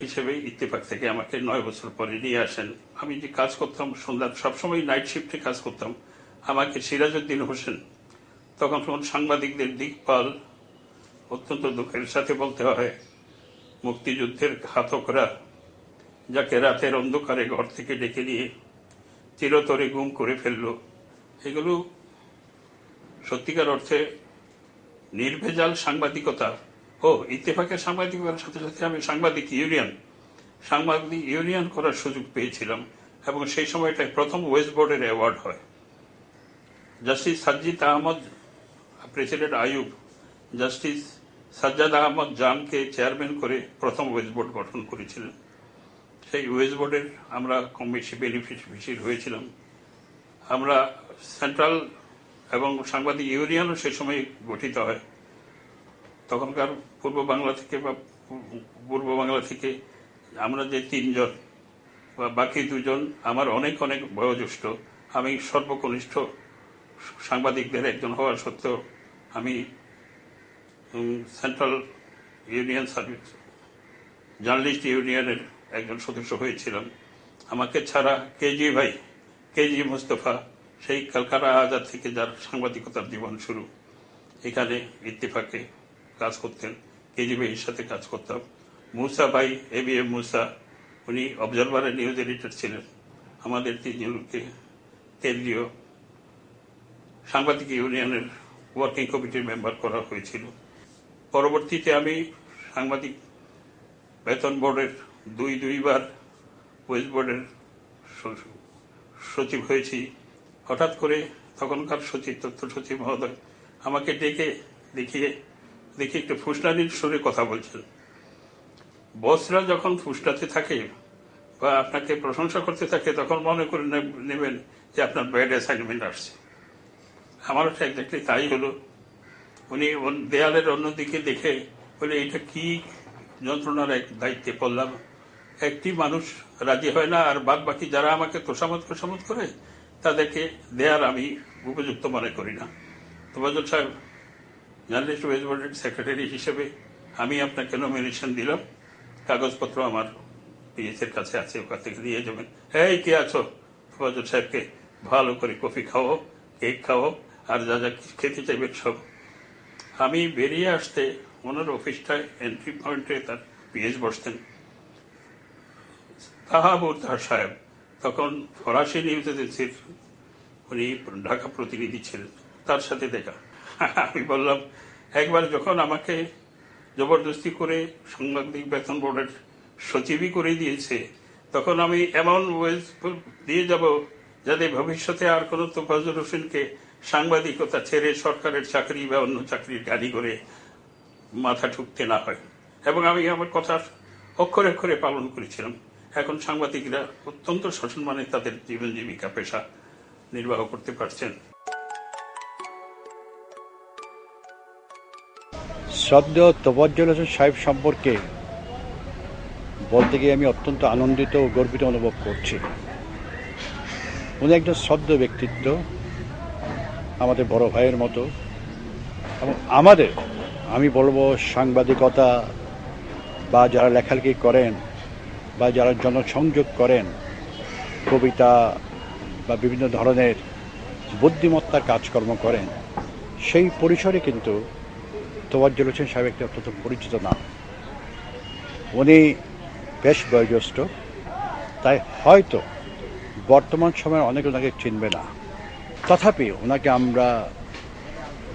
হিসেবে ইত্তেফাক থেকে আমাকে নয় বছর পরে নিয়ে আসেন। আমি যে কাজ করতাম সন্ধ্যা সবসময় নাইট শিফটে কাজ করতাম। আমাকে সিরাজউদ্দিন হোসেন, তখন তখন সাংবাদিকদের দিকপাল, অত্যন্ত দুঃখের সাথে বলতে হয়, মুক্তিযুদ্ধের ঘাতকরা, যাকে রাতের অন্ধকারে ঘর থেকে ডেকে নিয়ে চিরতরে গুম করে ফেলল। এগুলো সত্যিকার অর্থে নির্ভেজাল সাংবাদিকতা। ও, ইত্তেফাকের সাংবাদিকতার সাথে সাথে আমি সাংবাদিক ইউনিয়ন। সাংবাদিক ইউনিয়ন করার সুযোগ পেয়েছিলাম এবং সেই সময়টায় প্রথম ওয়েস্ট বোর্ডের অ্যাওয়ার্ড হয়। Justice Sajjid Ahmad president Ayub justice Sajjad Ahmad জানকে chairman করে প্রথম ওয়েস্ট বোর্ড গঠন করেছিলেন। সেই ওয়েস্ট বোর্ডের আমরা কম বেশি বেনিফিট বেনিফিশিয়ারি হয়েছিলাম। আমরা সেন্ট্রাল এবং সাংবাদিক ইউনিয়নও সেই সময় গঠিত হয়। তখনকার পূর্ব বাংলা থেকে বা পূর্ব বাংলা থেকে আমরা যে তিনজন বা বাকি দুজন, আমার অনেক অনেক বয়োজ্যেষ্ঠ, আমি সর্বকনিষ্ঠ সাংবাদিকদের একজন হওয়ার সত্ত্বেও আমি সেন্ট্রাল ইউনিয়ন সার্ভিস জার্নালিস্ট ইউনিয়নের একজন সদস্য হয়েছিলাম। আমাকে ছাড়া কেজি ভাই, কেজি মুস্তফা, সেই কলকাতা আজাদ থেকে যার সাংবাদিকতার জীবন শুরু, এখানে ইত্তেফাকে কাজ করতেন কেজি ভাইয়ের সাথে কাজ করতাম। মুসা ভাই এ বি এম মুসা, উনি অবজারভারের নিউজ এডিটর ছিলেন। আমাদের তিনজনকে কেন্দ্রীয় সাংবাদিক ইউনিয়নের ওয়ার্কিং কমিটির মেম্বার করা হয়েছিল। পরবর্তীতে আমি সাংবাদিক বেতন বোর্ডের দুই, দুইবার ওয়েস্ট বোর্ডের সচিব হয়েছি। হঠাৎ করে তখনকার সচিব, তথ্য সচিব মহোদয় আমাকে ডেকে দেখিয়ে দেখি একটু ফুসলানির সুরে কথা বলছেন বসরা যখন ফুসলাতে থাকে বা আপনাকে প্রশংসা করতে থাকে, তখন মনে করে নেবেন যে আপনার ব্যাড অ্যাসাইনমেন্ট আসছে। আমারও তো একজাক্টলি তাই হলো। উনি দেয়ালের অন্যদিকে দেখে বলে, এটা কি যন্ত্রণার এক দায়িত্বে পড়লাম। একটি মানুষ রাজি হয় না, আর বাদ বাকি যারা আমাকে তোষামত তোষামত করে, তাদেরকে দেয়ার আমি উপযুক্ত মনে করি না। তোবাজুল সাহেব জার্নালিস্ট ওয়েস্ট বোর্ডের সেক্রেটারি হিসেবে আমি আপনাকে নমিনেশন দিলাম। কাগজপত্র আমার পিএসের কাছে আছে, ওখান থেকে নিয়ে যাবেন। এই, কে আছো? তোবাজুল সাহেবকে ভালো করে কফি খাওয়াও, কেক খাওয়াও, আর যা যা খেতে চাইবেন সব। আমি বেরিয়ে আসতে ওনার অফিসটায় এন্ট্রি পয়েন্টে তার পিএস বসতেন। তাহাবুর তাহার সাহেব, তখন ফরাসি নিউজ এজেন্সির উনি ঢাকা প্রতিনিধি ছিলেন, তার সাথে দেখা। আমি বললাম, একবার যখন আমাকে জবরদস্তি করে সাংবাদিক বেতন বোর্ডের সচিবই করে দিয়েছে, তখন আমি এমন ওয়েজ দিয়ে যাব যাতে ভবিষ্যতে আর কোনো তোফাজুল হোসেনকে সাংবাদিকতা ছেড়ে সরকারের চাকরি বা অন্য চাকরির গাড়ি করে মাথা ঠুকতে না হয়। এবং আমি আমার কথার অক্ষরে অক্ষরে পালন করেছিলাম। এখন সাংবাদিকরা অত্যন্ত সম্মানে তাদের জীবন জীবিকা পেশা নির্বাহ করতে পারছেন। শ্রদ্ধেয় তোফাজ্জল হোসেন সাহেব সম্পর্কে বলতে গিয়ে আমি অত্যন্ত আনন্দিত ও গর্বিত অনুভব করছি। উনি একজন শ্রদ্ধ ব্যক্তিত্ব, আমাদের বড় ভাইয়ের মতো। এবং আমাদের, আমি বলব সাংবাদিকতা, বা যারা লেখালেখি করেন, বা যারা জনসংযোগ করেন, কবিতা বা বিভিন্ন ধরনের বুদ্ধিমত্তার কাজকর্ম করেন, সেই পরিসরে কিন্তু তোয়াজ্জল হোসেন সাহেব একটি অত্যন্ত পরিচিত নাম। উনি বেশ বয়োজ্যেষ্ঠ, তাই হয়তো বর্তমান সময়ে অনেকে ওনাকে চিনবে না। তথাপি ওনাকে আমরা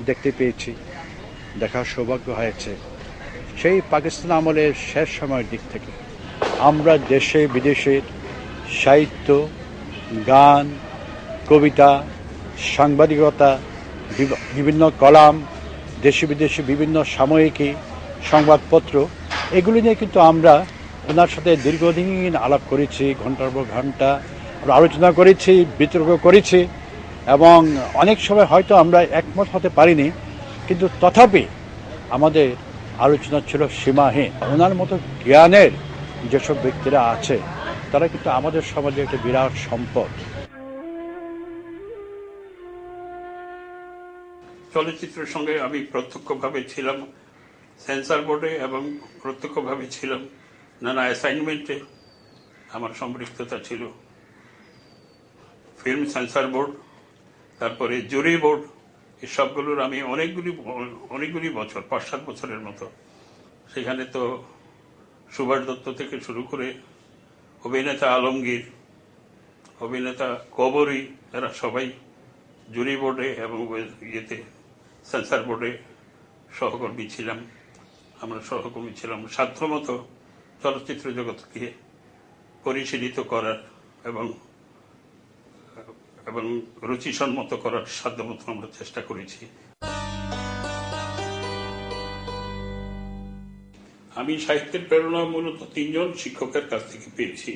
দেখতে পেয়েছি, দেখার সৌভাগ্য হয়েছে। সেই পাকিস্তান আমলের শেষ সময়ের দিক থেকে আমরা দেশে বিদেশের সাহিত্য, গান, কবিতা, সাংবাদিকতা, বিভ- বিভিন্ন কলাম দেশি বিদেশি বিভিন্ন সাময়িকী সংবাদপত্র, এগুলি নিয়ে কিন্তু আমরা ওনার সাথে দীর্ঘদিন আলাপ করেছি ঘণ্টার পর ঘণ্টা আমরা আলোচনা করেছি, বিতর্ক করেছি এবং অনেক সময় হয়তো আমরা একমত হতে পারিনি, কিন্তু তথাপি আমাদের আলোচনা ছিল সীমাহীন। ওনার মতো জ্ঞানের যেসব ব্যক্তিরা আছে, তারা কিন্তু আমাদের সমাজে একটা বিরাট সম্পদ। চলচ্চিত্রের সঙ্গে আমি প্রত্যক্ষভাবে ছিলাম, সেন্সার বোর্ডে এবং প্রত্যক্ষভাবে ছিলাম। নানা অ্যাসাইনমেন্টে আমার সম্পৃক্ততা ছিল। ফিল্ম সেন্সার বোর্ড, তারপরে জুরি বোর্ড, এসবগুলোর আমি অনেকগুলি অনেকগুলি বছর পাঁচ সাত বছরের মতো। সেখানে তো সুভাষ দত্ত থেকে শুরু করে অভিনেতা আলমগীর, অভিনেতা কবরী এরা সবাই জুরি বোর্ডে এবং ইয়েতে সেন্সার বোর্ডে সহকর্মী ছিলাম, আমরা সহকর্মী ছিলাম। সাধ্যমতো চলচ্চিত্র জগৎকে পরিশীলিত করার এবং এবং রুচিসম্মত করার সাধ্যমতো আমরা চেষ্টা করেছি। আমি সাহিত্যের প্রেরণা মূলত তিনজন শিক্ষকের কাছ থেকে পেয়েছি।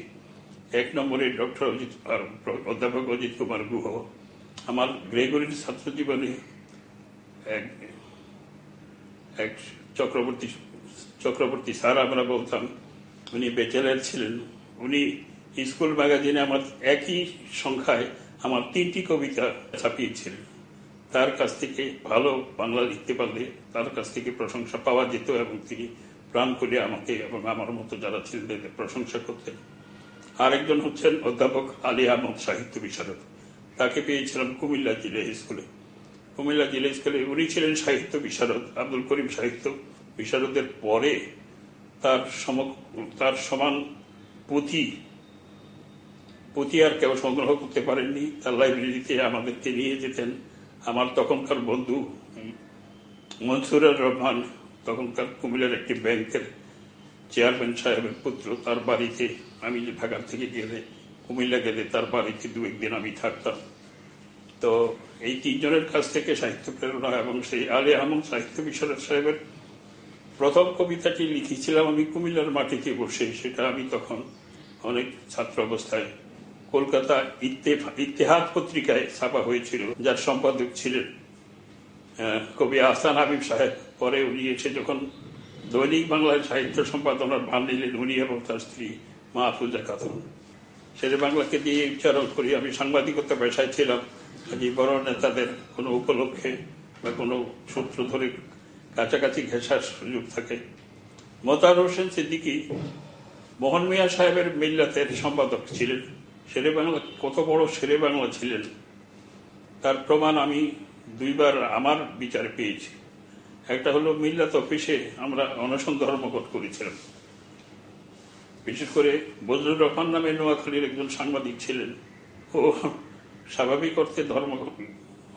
এক নম্বরে ডক্টর অজিত অধ্যাপক অজিত কুমার গুহ। আমার গ্রেগরির ছাত্র জীবনে এক এক চক্রবর্তী চক্রবর্তী স্যার আমরা বলতাম উনি বেচেলার ছিলেন। উনি স্কুল ম্যাগাজিনে আমার একই সংখ্যায় আমার তিনটি কবিতা ছাপিয়েছিলেন। তার কাছ থেকে ভালো বাংলা লিখতে পারলে তার কাছ থেকে প্রশংসা পাওয়া যেত এবং তিনি প্রাণ করে আমাকে এবং আমার মতো যারা ছিলেন তাদের প্রশংসা করতেন। আরেকজন হচ্ছেন অধ্যাপক আলী আহমদ সাহিত্য বিশারদ। তাকে পেয়েছিলাম কুমিল্লা জিলা স্কুলে। কুমিল্লা জিলা স্কুলে উনি ছিলেন সাহিত্য বিশারদ, আব্দুল করিম সাহিত্য বিশারদের পরে তার সম, তার সমান পুঁথি পুঁথি আর কেউ সংগ্রহ করতে পারেননি। তার লাইব্রেরিতে আমাদেরকে নিয়ে যেতেন। আমার তখনকার বন্ধু মনসুরুর রহমান, তখনকার কুমিল্লার একটি ব্যাংকের চেয়ারম্যান সাহেবের পুত্র। তার বাড়িতে আমি যে ঢাকা থেকে গেলে, কুমিল্লা গেলে তার বাড়িতে দু একদিন আমি থাকতাম। তো এই তিনজনের কাছ থেকে সাহিত্য প্রেরণা এবং সেই আলী আহমদ সাহিত্য বিশারদ সাহেবের প্রথম কবিতাটি লিখেছিলাম আমি কুমিল্লার মাটিতে বসে। সেটা আমি তখন অনেক ছাত্র অবস্থায় কলকাতা ইত্তেহাদ পত্রিকায় ছাপা হয়েছিল, যার সম্পাদক ছিলেন কবি আহসান হাবিব সাহেব। পরে উনি এসে যখন দৈনিক বাংলার সাহিত্য সম্পাদনার ভার নিলেন, উনি এবং তার স্ত্রী মাহফুজা খাতুন। শেরে বাংলাকে দিয়ে উচ্চারণ করি, আমি সাংবাদিকতা পেশায় ছিলাম। কাজে বড় নেতাদের কোনো উপলক্ষে বা কোনো সূত্র ধরে কাছাকাছি ঘেঁষার সুযোগ থাকে। মোতার হোসেন সিদ্দিকী মোহন মিয়া সাহেবের মিল্লাতের সম্পাদক ছিলেন। শেরে বাংলা, কত বড় শেরে বাংলা ছিলেন। তার প্রমাণ আমি দুইবার আমার বিচারে পেয়েছি। একটা হলো মিল্লাত অফিসে আমরা অনশন ধর্মঘট করেছিলাম। বিশেষ করে বজরুর রহমান নামে নোয়াখালীর একজন সাংবাদিক ছিলেন। ও স্বাভাবিক অর্থে ধর্ম,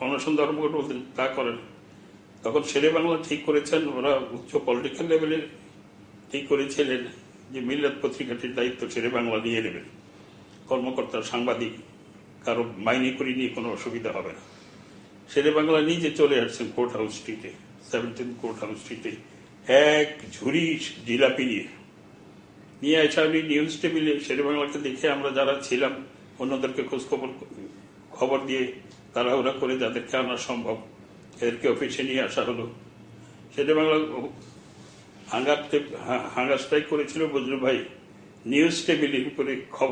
অনশন ধর্মঘট তা করেন তখন শেরে বাংলা ঠিক করেছেন, ওরা উচ্চ পলিটিক্যাল লেভেলে ঠিক করেছিলেন যে মিল্লাত পত্রিকাটির দায়িত্ব শেরে বাংলা নিয়ে নেবেন। কর্মকর্তা, সাংবাদিক, কারও মাইনে করে নিয়ে কোনো অসুবিধা হবে না। শেরে বাংলা নিজে চলে আসছেন কোর্ট হাউস স্ট্রিটে, সেভেন্টিন কোর্ট হাউস স্ট্রিটে। এক ঝুড়ি জিলাপি নিয়ে। নিয়ে আমি নিউজ টেবিলে শেরে বাংলাকে দেখে আমরা যারা ছিলাম, অন্যদেরকে খোঁজ খবর দিয়ে তাড়াহুড়া করে যাদেরকে আনা সম্ভব, এদেরকে অফিসে নিয়ে আসা হলো। সেটা বাংলা হাঙ্গার হাঙ্গার স্ট্রাইক করেছিল বজরু ভাই। নিউজ টেবিলের উপরে খবর